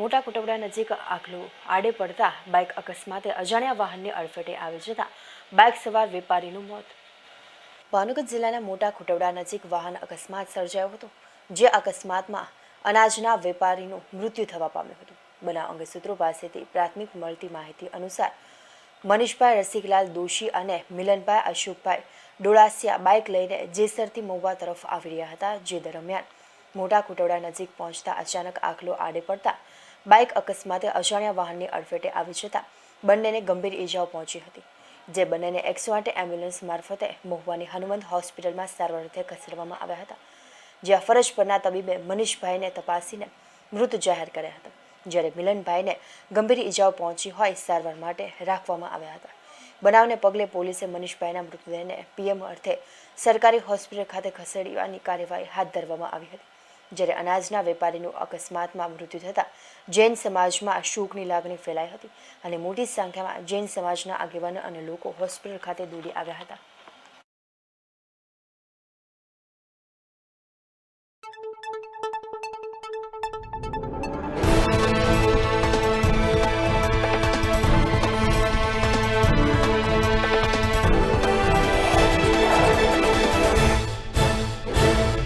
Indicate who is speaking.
Speaker 1: મોટા કુટવડા નજીક આખલું આડે પડતા બાઇક અકસ્માતે અજાણ્યા વાહનની અડફેટે આવી જતા બાઇક સવાર વેપારીનું મોત. ભાવનગર જિલ્લાના મોટા કુટવડા નજીક વાહન અકસ્માત સર્જાયો હતો, જે અકસ્માતમાં અનાજના વેપારીનું મૃત્યુ થવા પામ્યું હતું. બનાવ અંગે સૂત્રો પાસેથી પ્રાથમિક મળતી માહિતી અનુસાર મનીષભાઈ રસિકલાલ દોશી અને મિલનભાઈ અશોકભાઈ ડોળાસિયા બાઇક લઈને જેસરથી મહુવા તરફ આવી રહ્યા હતા, જે દરમિયાન મોટા ખુટવડા નજીક પહોંચતા અચાનક આખલો આડે પડતા બાઇક અકસ્માતે અજાણ્યા વાહનની અડફેટે આવી જતા બંનેને ગંભીર ઈજાઓ પહોંચી હતી, જે બંનેને એકસો આઠ એમ્બ્યુલન્સ મારફતે મહુવાની હનુમંત હોસ્પિટલમાં સારવાર અર્થે ખસેડવામાં આવ્યા હતા, જ્યાં ફરજ પરના તબીબે મનીષભાઈને તપાસીને મૃત જાહેર કર્યા હતા, જ્યારે મિલનભાઈને ગંભીર ઈજાઓ પહોંચી હોય સારવાર માટે રાખવામાં આવ્યા હતા. બનાવને પગલે પોલીસે મનીષભાઈના મૃતદેહને પીએમ અર્થે સરકારી હોસ્પિટલ ખાતે ખસેડવાની કાર્યવાહી હાથ ધરવામાં આવી હતી. જ્યારે અનાજના વેપારીનું અકસ્માતમાં મૃત્યુ થતાં જૈન સમાજમાં શોકની લાગણી ફેલાઈ હતી અને મોટી સંખ્યામાં જૈન સમાજના આગેવાનો અને લોકો હોસ્પિટલ ખાતે દોડી આવ્યા હતા.